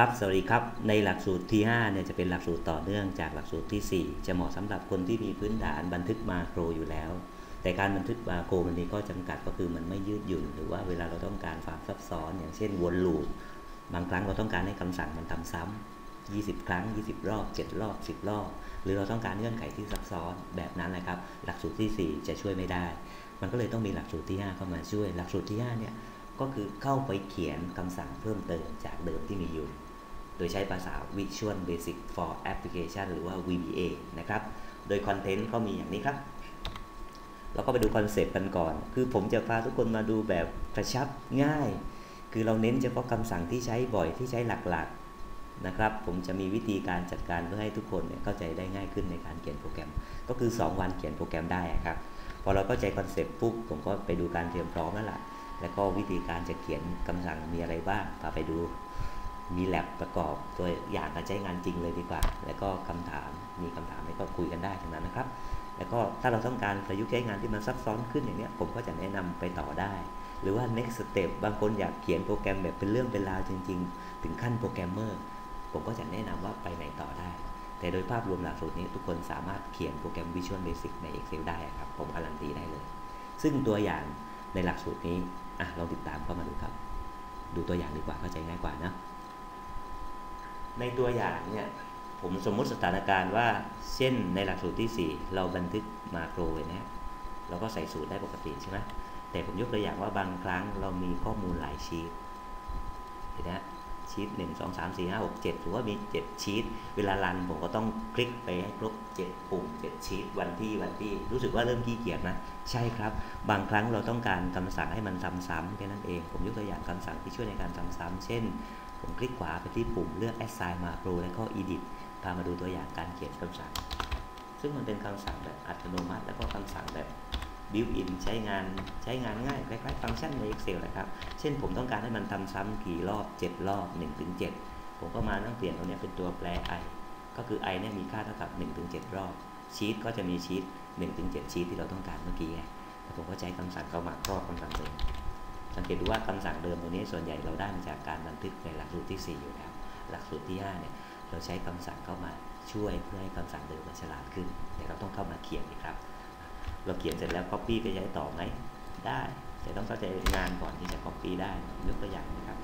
ครับสวัสดีครับในหลักสูตรที่5เนี่ยจะเป็นหลักสูตรต่อเนื่องจากหลักสูตรที่ 4 จะเหมาะสำหรับคนที่มีพื้นฐานบันทึกมาโครอยู่แล้ว แต่การบันทึกมาโครมันมีข้อจำกัดก็คือมันไม่ยืดหยุ่น หรือว่าเวลาเราต้องการความซับซ้อน อย่างเช่นวนลูปบางครั้งเราต้องการให้คำสั่งมันทำซ้ำ20 ครั้ง 20 รอบ 7 รอบ 10 รอบ หรือเราต้องการเงื่อนไขที่ซับซ้อนแบบนั้นแหละครับ หลักสูตรที่ 4 จะช่วยไม่ได้ มันก็เลยต้องมีหลักสูตรที่ 5 เข้ามาช่วย หลักสูตรที่5เนี่ยก็คือเข้าไปเขียนคำสั่งเพิ่มเติมจากเดิมที่มีอยู่ โดยใช้ภาษา Visual Basic for Application หรือว่า VBA นะครับ โดยคอนเทนต์ก็มีอย่างนี้ครับ เราก็ไปดูคอนเซปต์กันก่อน คือผมจะพาทุกคนมาดูแบบกระชับง่าย คือเราเน้นเฉพาะคำสั่งที่ใช้บ่อยที่ใช้หลักๆนะครับ ผมจะมีวิธีการจัดการเพื่อให้ทุกคนเนี่ยเข้าใจได้ง่ายขึ้นในการเขียนโปรแกรม ก็คือ 2 วันเขียนโปรแกรมได้ครับพอเราเข้าใจคอนเซปต์ปุ๊บผมก็ไปดูการเตรียมพร้อมแล้วล่ะ แล้วก็วิธีการจะเขียนคำสั่งมีอะไรบ้างพาไปดู มีแลบประกอบตัวอย่างการใช้งานจริงเลยดีกว่า แล้วก็คำถามมีคำถามแล้วก็คุยกันได้ทั้งนั้นนะครับ แล้วก็ถ้าเราต้องการประยุกต์ใช้งานที่มันซับซ้อนขึ้นอย่างนี้ผมก็จะแนะนำไปต่อได้ หรือว่า next step บางคนอยากเขียนโปรแกรมแบบเป็นเรื่องเป็นราวจริง ๆ ถึงขั้นโปรแกรมเมอร์ผมก็จะแนะนำว่าไปไหนต่อได้ แต่โดยภาพรวมหลักสูตรนี้ทุกคนสามารถเขียนโปรแกรม Visual Basic ใน Excel ได้ครับ ผมการันตีได้เลย ซึ่งตัวอย่างในหลักสูตรนี้อะลองติดตามเข้ามาดูครับ ดูตัวอย่างดีกว่าเข้าใจง่ายกว่านะ ในตัวอย่างเนี่ยผมสมมุติสถานการณ์ว่าเช่นในหลักสูตรที่ 4 เราบันทึกมาโครไว้นะเราก็ใส่สูตรได้ปกติใช่ไหมแต่ผมยกตัวอย่างว่าบางครั้งเรามีข้อมูลหลายชีตเห็นไหมชีตหนึ่งสองสามสี่ห้าหกเจ็ดถือว่ามีเจ็ดชีตเวลารันผมก็ต้องคลิกไปให้ครบเจ็ดปุ่มเจ็ดชีตวันที่วันที่รู้สึกว่าเริ่มขี้เกียจนะ ใช่ครับ บางครั้งเราต้องการคำสั่งให้มันซ้ำๆแค่นั้นเอง ผมยกตัวอย่างคำสั่งที่ช่วยในการซ้ำๆเช่น ผมคลิกขวาไปที่ปุ่มเลือก assign macro แล้วก็ edit พามาดูตัวอย่างการเขียนคำสั่ง ซึ่งมันเป็นคำสั่งแบบอัตโนมัติ แล้วก็คำสั่งแบบ built in ใช้งานใช้งานง่ายคล้ายๆฟังก์ชันใน Excel นะครับ เช่นผมต้องการให้มันทำซ้ำกี่รอบ 7 รอบ1ถึง7ผมก็มาตั้งเปลี่ยนตรงนี้เป็นตัวแปร i ก็คือ i เนี่ยมีค่าเท่ากับ1ถึง7รอบชีตก็จะมีชีต1ถึง7ชีตที่เราต้องการเมื่อกี้แล้วผมก็ใช้คำสั่งเข้ามาครอบคำสั่งเดิม สังเกตดูว่าคำสั่งเดิมตัวนี้ส่วนใหญ่เราได้มาจากการบันทึกในหลักสูตรที่ 4 อยู่แล้ว หลักสูตรที่5เนี่ยเราใช้คำสั่งเข้ามาช่วยเพื่อให้คำสั่งเดิมมันฉลาดขึ้น แต่เราต้องเข้ามาเขียนนะครับ เราเขียนเสร็จแล้ว Copy ไปใช้ต่อไหมได้ แต่ต้องเข้าใจงานก่อนที่จะ Copy ได้ยกตัวอย่างนะครับ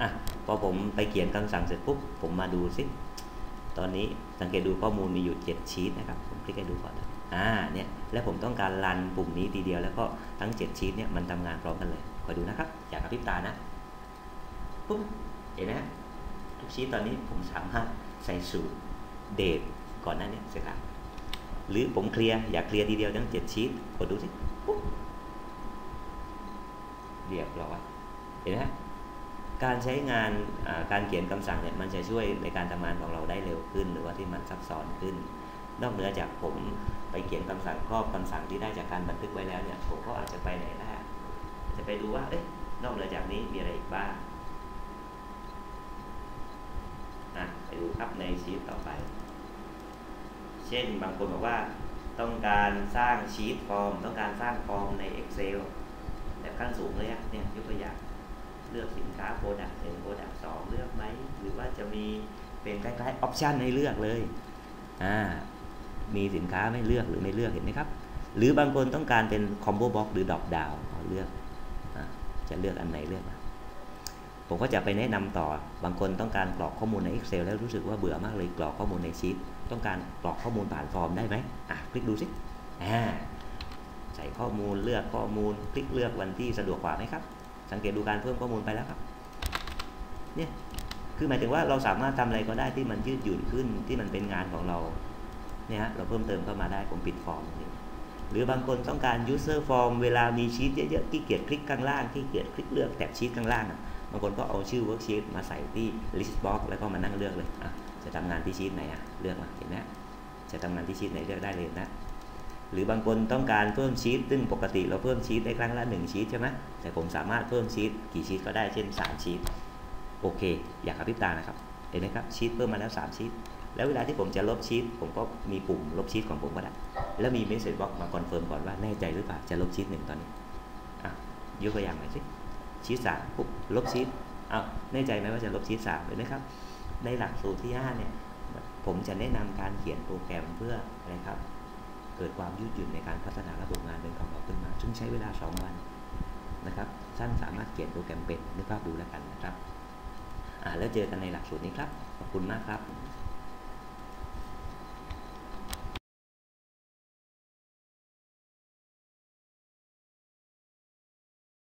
อะพอผมไปเขียนคำสั่งเสร็จปุ๊บผมมาดูซิตอนนี้สังเกตดูข้อมูลมีอยู่ 7 ชีตนะครับผมคลิกให้ดูก่อน อ่าเนี่ยแล้วผมต้องการรันปุ่มนี้ทีเดียวแล้วก็ทั้ง 7 ชีตเนี่ยมันทำงานพร้อมกันเลยคอยดูนะครับ อย่ากระพริบตานะปุ๊บเห็นไหมทุกชีตตอนนี้ผมสามารถใส่สูตรเดทก่อนหน้านี้เสร็จแล้วหรือผมเคลียร์อยากเคลียร์ทีเดียวทั้งเจ็ดชีตกดดูสิปุ๊บเรียบร้อยเห็นไหมการใช้งานการเขียนคำสั่งเนี่ยมันจะช่วยในการทำงานของเราได้เร็วขึ้น หรือว่าที่มันซับซ้อนขึ้น นอกเหนือจากผมไปเขียนคำสั่งครอบคำสั่งที่ได้จากการบันทึกไว้แล้วเนี่ยผมก็อาจจะไปไหนได้จะไปดูว่าเอ๊ะนอกเหนือจากนี้มีอะไรอีกบ้างนะไปดูครับในชีตต่อไป เช่นบางคนบอกว่าต้องการสร้างชีตฟอร์ม ต้องการสร้างฟอร์มใน Excel แบบขั้นสูงเลยเนี่ยยกตัวอย่างเลือกสินค้าโปรดักต์หนึ่งโปรดักต์สองเลือกไหม หรือว่าจะมีเป็นคล้ายๆออปชันให้เลือกเลยอ่า มีสินค้าไม่เลือกหรือไม่เลือกเห็นไหมครับ หรือบางคนต้องการเป็นคอมโบบ็อกหรือดรอปดาวเลือกจะเลือกอันไหนเลือกผมก็จะไปแนะนำต่อบางคนต้องการกรอกข้อมูลใน Excel แล้วรู้สึกว่าเบื่อมากเลยกรอกข้อมูลในชีตต้องการกรอกข้อมูลผ่านฟอร์มได้ไหมอะคลิกดูสิอ่าใส่ข้อมูลเลือกข้อมูล คลิกเลือกวันที่สะดวกกว่าไหมครับ สังเกตดูการเพิ่มข้อมูลไปแล้วครับเนี่ยคือหมายถึงว่าเราสามารถทำอะไรก็ได้ที่มันยืดหยุ่นขึ้นที่มันเป็นงานของเรา เนี่ยฮะเราเพิ่มเติมเข้ามาได้ผมปิดฟอร์มนี่หรือบางคนต้องการ user form เวลามีชีตเยอะๆที่เกียจคลิกข้างล่างที่เกียจคลิกเลือกแท็บชีตข้างล่างบางคนก็เอาชื่อ worksheet มาใส่ที่ list box แล้วก็มานั่งเลือกเลยอะจะทำงานที่ชีตไหนอะเลือกมาเห็นไหมจะทำงานที่ชีตไหนเลือกได้เลยนะหรือบางคนต้องการเพิ่มชีตซึ่งปกติเราเพิ่มชีตได้ครั้งละ1ชีตใช่ไหมแต่ผมสามารถเพิ่มชีตกี่ชีตก็ได้เช่น 3 ชีตโอเค อยากกระพริบตานะครับเห็นไหมครับชีตเพิ่มมาแล้ว 3 ชีต แล้วเวลาที่ผมจะลบชีตผมก็มีปุ่มลบชีตของผมก็ได้ แล้วมีเมสเซจบ็อกมาคอนเฟิร์มก่อนว่าแน่ใจหรือเปล่าจะลบชีตหนึ่งตอนนี้อะยกตัวอย่างหน่อยสิชีตสามปุ๊บลบชีตอ้าวแน่ใจไหมว่าจะลบชีตสามเลยนะครับ ในหลักสูตรที่5เนี่ยผมจะแนะนำการเขียนโปรแกรมเพื่ออะไรครับ เกิดความยืดหยุ่นในการพัฒนาระบบงานเป็นของเราขึ้นมา ซึ่งใช้เวลา 2 วันนะครับท่านสามารถเขียนโปรแกรมเป็นนึกภาพดูแล้วกันนะครับ อ่าแล้วเจอกันในหลักสูตรนี้ครับ ขอบคุณมากครับ